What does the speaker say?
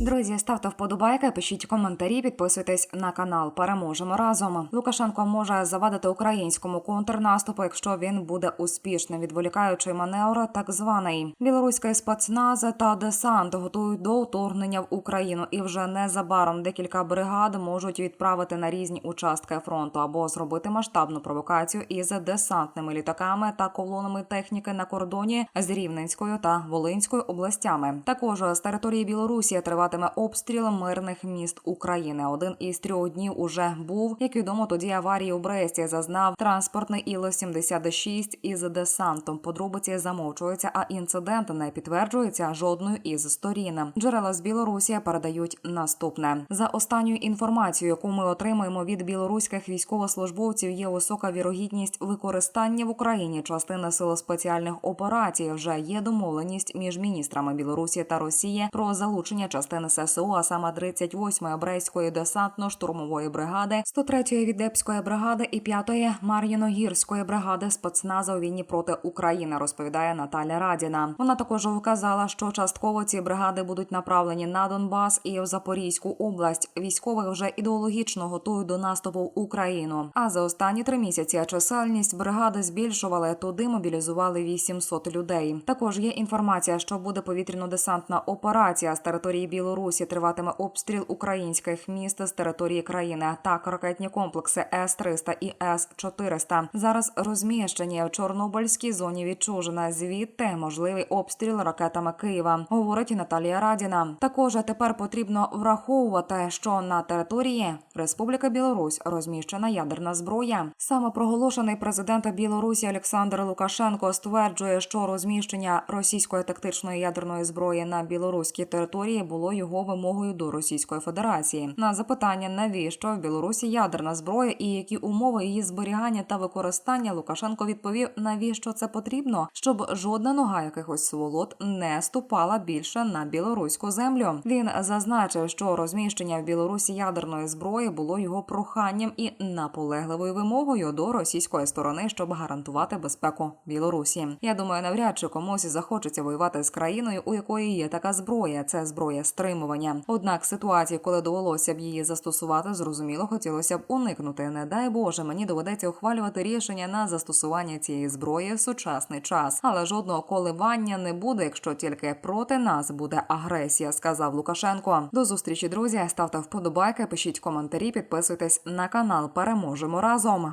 Друзі, ставте вподобайки, пишіть коментарі, підписуйтесь на канал. Переможемо разом. Лукашенко може завадити українському контрнаступу, якщо він буде успішним. Відволікаючий маневр, так званий білоруський спецназ та десант готують до вторгнення в Україну, і вже незабаром декілька бригад можуть відправити на різні участки фронту або зробити масштабну провокацію із десантними літаками та колонами техніки на кордоні з Рівненською та Волинською областями. Також з території Білорусі триватиме обстріл мирних міст України. Один із трьох днів уже був. Як відомо, тоді аварії у Бресті зазнав транспортний іл 76 із десантом. Подробиці замовчуються, а інцидент не підтверджується жодною із сторін. Джерела з Білорусі передають наступне за останньою інформацією, яку ми отримуємо від білоруських військовослужбовців. Є висока вірогідність використання в Україні частини сил спеціальних операцій. Вже є домовленість між міністрами Білорусі та Росії про залучення частини ССО, а саме 38-ї Брейської десантно-штурмової бригади, 103-ї Відепської бригади і 5-ї Мар'їногірської бригади спецназу у війні проти України. Розповідає Наталя Радіна. Вона також вказала, що частково ці бригади будуть направлені на Донбас і в Запорізьку область. Військових вже ідеологічно готують до наступу в Україну. А за останні три місяці чисельність бригади збільшували. Туди мобілізували 800 людей. Також є інформація, що буде повітряно-десантна операція з території Білорусі. Триватиме обстріл українських міст з території країни. Так, ракетні комплекси С 300 і С 400 зараз розміщені в Чорнобильській зоні відчужена. Звідти можливий обстріл ракетами Києва, говорить Наталія Радіна. Також тепер потрібно враховувати, що на території Республіки Білорусь розміщена ядерна зброя. Саме проголошений президент Білорусі Олександр Лукашенко стверджує, що розміщення російської тактичної ядерної зброї на білоруській території було його вимогою до Російської Федерації. На запитання, навіщо в Білорусі ядерна зброя і які умови її зберігання та використання, Лукашенко відповів, навіщо це потрібно, щоб жодна нога якихось сволот не ступала більше на білоруську землю. Він зазначив, що розміщення в Білорусі ядерної зброї було його проханням і наполегливою вимогою до російської сторони, щоб гарантувати безпеку Білорусі. Я думаю, навряд чи комусь захочеться воювати з країною, у якої є така зброя. Це зброя стримування. Однак ситуації, коли довелося б її застосувати, зрозуміло, хотілося б уникнути. Не дай Боже, мені доведеться ухвалювати рішення на застосування цієї зброї в сучасний час, але жодного коливання не буде, якщо тільки проти нас буде агресія, сказав Лукашенко. До зустрічі, друзі. Ставте вподобайки, пишіть коментарі, підписуйтесь на канал. Переможемо разом.